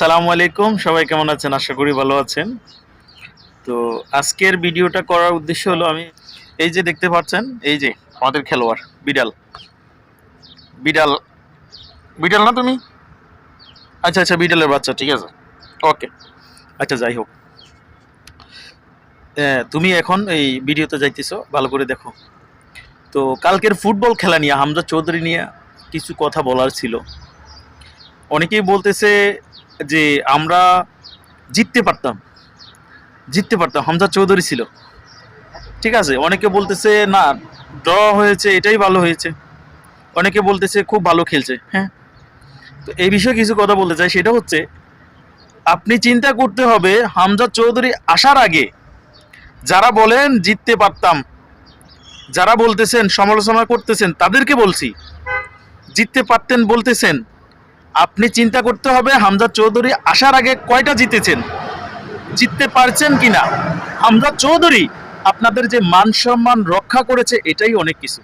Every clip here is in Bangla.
আসসালামু আলাইকুম। সবাই কেমন আছেন? আশা করি ভালো আছেন। তো আজকের ভিডিওটা করার উদ্দেশ্য হলো আমি এই যে দেখতে পাচ্ছেন, এই যে আমাদের খেলোয়াড়, বিড়াল। বিড়াল। বিড়াল না তুমি? আচ্ছা আচ্ছা বিড়ালের বাচ্চা, ঠিক আছে। ওকে। আচ্ছা যাই হোক। তুমি এখন এই ভিডিওতে যাইতেছো, ভালো করে দেখো। তো কালকের ফুটবল খেলা নিয়ে, হামজা চৌধুরী নিয়ে কিছু কথা বলার ছিল। অনেকেই বলতেছে যে আমরা জিততে পারতাম জিততে পারতাম। হামজা চৌধুরী ছিল। ঠিক আছে? অনেকে বলতেছে, না, ড্র হয়েছে, এটাই ভালো হয়েছে। অনেকে বলতেছে, খুব ভালো খেলছে। হ্যাঁ? তো এই বিষয়ে কিছু কথা বলতে চাই। সেটা হচ্ছে, আপনি চিন্তা করতে হবে, হামজা চৌধুরী আসার আগে যারা বলেন, জিততে পারতাম। যারা বলতেছেন, সমালোচনা করতেছেন, তাদেরকে বলছি, জিততে পারতেন বলতেছেন। আপনি চিন্তা করতে হবে, হামজা চৌধুরী আসার আগে কয়টা জিতেছেন? জিততে পারছেন কিনা? হামজা চৌধুরী আপনাদের যে মান সম্মান রক্ষা করেছে, এটাই অনেক কিছু।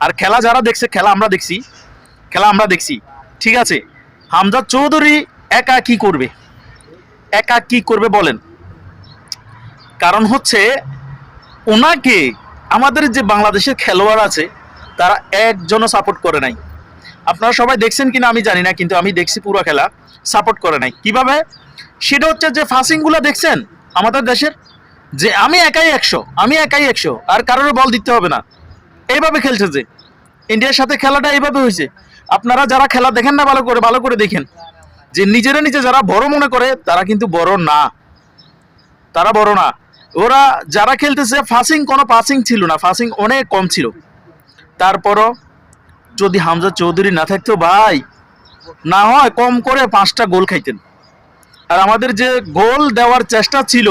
আর খেলা যারা দেখছে, খেলা আমরা দেখছি, খেলা আমরা দেখছি, ঠিক আছে? হামজা চৌধুরী একা কি করবে? একা কি করবে বলেন। কারণ হচ্ছে, ওনাকে আমাদের যে বাংলাদেশের খেলোয়াড় আছে, তারা একজনও সাপোর্ট করে নাই। আপনারা সবাই দেখছেন কিনা আমি জানি না, কিন্তু আমি দেখছি পুরো খেলা। সাপোর্ট করে নাই। কীভাবে? সেটা হচ্ছে যে ফাসিংগুলো দেখছেন আমাদের দেশের? যে আমি একাই একশো, আমি একাই একশো, আর কারোর বল দিতে হবে না। এইভাবে খেলছে যে। ইন্ডিয়ার সাথে খেলাটা এইভাবে হয়েছে। আপনারা যারা খেলা দেখেন না, ভালো করে ভালো করে দেখেন। যে নিজেরা নিজে যারা বড় মনে করে, তারা কিন্তু বড় না। তারা বড় না। ওরা যারা খেলতেছে, ফাসিং কোনো পাসিং ছিল না। ফাসিং অনেক কম ছিল। তারপরও যদি হামজা চৌধুরী না থাকতো ভাই, না হয় কম করে পাঁচটা গোল খাইতেন। আর আমাদের যে গোল দেওয়ার চেষ্টা ছিল,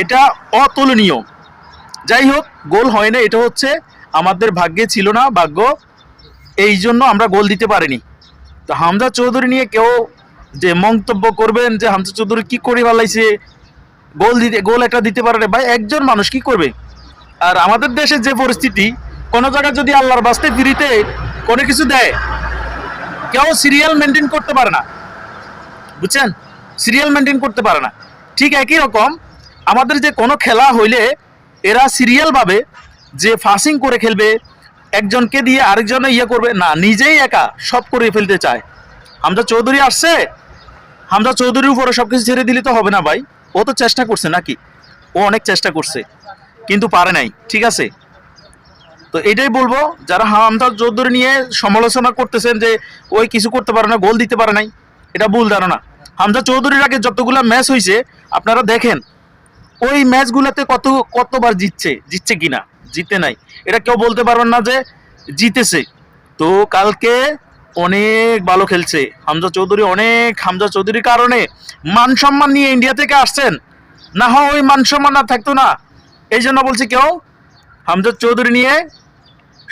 এটা অতুলনীয়। যাই হোক, গোল হয় না এটা হচ্ছে আমাদের ভাগ্যে ছিল না, ভাগ্য এই জন্য আমরা গোল দিতে পারিনি। তো হামজা চৌধুরী নিয়ে কেউ যে মন্তব্য করবেন যে হামজা চৌধুরী কি করে ভালাইছে গোল দিতে, গোল একটা দিতে পারে ভাই, একজন মানুষ কি করবে? আর আমাদের দেশে যে পরিস্থিতি, কোনো জায়গায় যদি আল্লাহর বাস্তে ফ্রিতে কোনো কিছু দেয়, কেউ সিরিয়াল মেনটেন করতে পারে না। বুঝছেন? সিরিয়াল মেনটেন করতে পারে না। ঠিক একই রকম, আমাদের যে কোনো খেলা হইলে এরা সিরিয়ালভাবে যে ফাসিং করে খেলবে, একজনকে দিয়ে আরেকজনে ইয়ে করবে। না, নিজেই একা সব করে ফেলতে চায়। হামজা চৌধুরী আসছে, হামজা চৌধুরীর উপরে সব কিছু ছেড়ে দিলে তো হবে না ভাই। ও তো চেষ্টা করছে নাকি? ও অনেক চেষ্টা করছে, কিন্তু পারে নাই। ঠিক আছে? তো এটাই বলব, যারা হামজা চৌধুরী নিয়ে সমালোচনা করতেছেন যে ওই কিছু করতে পারে না, গোল দিতে পারে নাই, এটা ভুল ধারণা। হামজা চৌধুরীর আগে যতগুলা ম্যাচ হয়েছে আপনারা দেখেন, ওই ম্যাচগুলোতে কত, কতবার জিতছে জিতছে কিনা, জিতে নাই। এটা কেউ বলতে পারবেন না যে জিতেছে। তো কালকে অনেক ভালো খেলছে হামজা চৌধুরী, অনেক হামজা চৌধুরীর কারণে মান সম্মান নিয়ে ইন্ডিয়া থেকে আসছেন। না হয় ওই মান সম্মান না থাকতো না। এই জন্য বলছি কেউ, হামজা চৌধুরী নিয়ে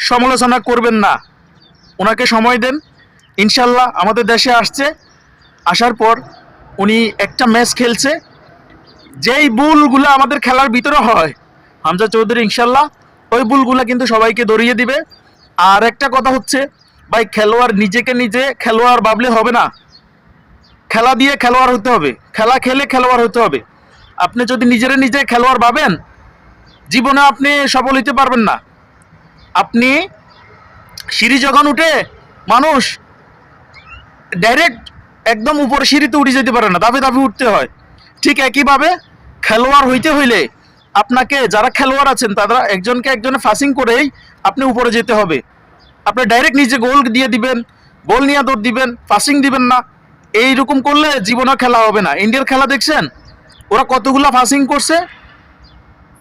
সমালোচনা করবেন না। ওনাকে সময় দেন। ইনশাল্লাহ আমাদের দেশে আসছে। আসার পর উনি একটা ম্যাচ খেলছে। যেই বুলগুলো আমাদের খেলার ভিতরে হয়, হামজা চৌধুরী ইনশাল্লাহ ওই বুলগুলা কিন্তু সবাইকে দড়িয়ে দিবে। আর একটা কথা হচ্ছে, ভাই, খেলোয়াড় নিজেকে নিজে খেলোয়াড় ভাবলে হবে না। খেলা দিয়ে খেলোয়াড় হতে হবে। খেলা খেলে খেলোয়াড় হতে হবে। আপনি যদি নিজেরা নিজে খেলোয়াড় ভাবেন, জীবনে আপনি সফল হইতে পারবেন না। আপনি সিঁড়ি যখন উঠে মানুষ ডাইরেক্ট একদম উপরে সিঁড়িতে উঠে যেতে পারে না দাবি দাবি উঠতে হয়। ঠিক একইভাবে খেলোয়াড় হইতে হইলে আপনাকে যারা খেলোয়াড় আছেন, তারা একজনকে একজনে ফাসিং করেই আপনি উপরে যেতে হবে। আপনি ডাইরেক্ট নিজে গোল দিয়ে দিবেন বল নিয়ে দৌড় দিবেন পাসিং দিবেন না। এই রকম করলে জীবনে খেলা হবে না। ইন্ডিয়ার খেলা দেখছেন? ওরা কতগুলা ফাসিং করছে?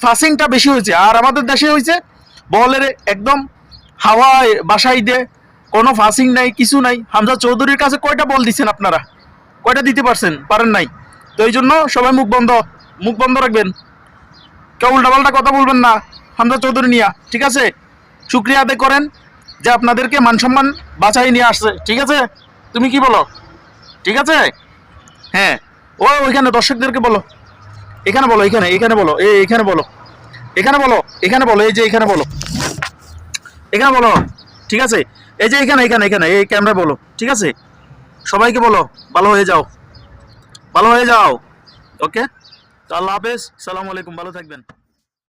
ফাসিংটা বেশি হয়েছে। আর আমাদের দেশে হয়েছে বলের একদম হাওয়ায় বাসাই দে, কোনো ফাসিং নাই, কিছু নাই। হামজা চৌধুরীর কাছে কয়টা বল দিচ্ছেন আপনারা? কয়টা দিতে পারছেন? পারেন নাই। তো এই জন্য সবাই মুখ বন্ধ মুখ বন্ধ রাখবেন। কেউ উল্টাপাল্টা কথা বলবেন না, হামজা চৌধুরী নিয়া, ঠিক আছে? শুক্রিয়া আদায় করেন যে আপনাদেরকে মান সম্মান বাঁচাই নিয়ে আসছে, ঠিক আছে? তুমি কি বলো? ঠিক আছে? হ্যাঁ। ও, ওইখানে দর্শকদেরকে বলো। এখানে বলো, এখানে এখানে বলো, এই, এখানে বলো। এখানে বলো এখানে বলো, এই যে এখানে বলো। এখানে বলো, ঠিক আছে? এই যে এখানে এখানে এখানে, এই ক্যামেরা বলো, ঠিক আছে? সবাইকে বলো, ভালো হয়ে যাও। ভালো হয়ে যাও। ওকে তো আল্লাহ হাফেজ, সালামু আলাইকুম, ভালো থাকবেন।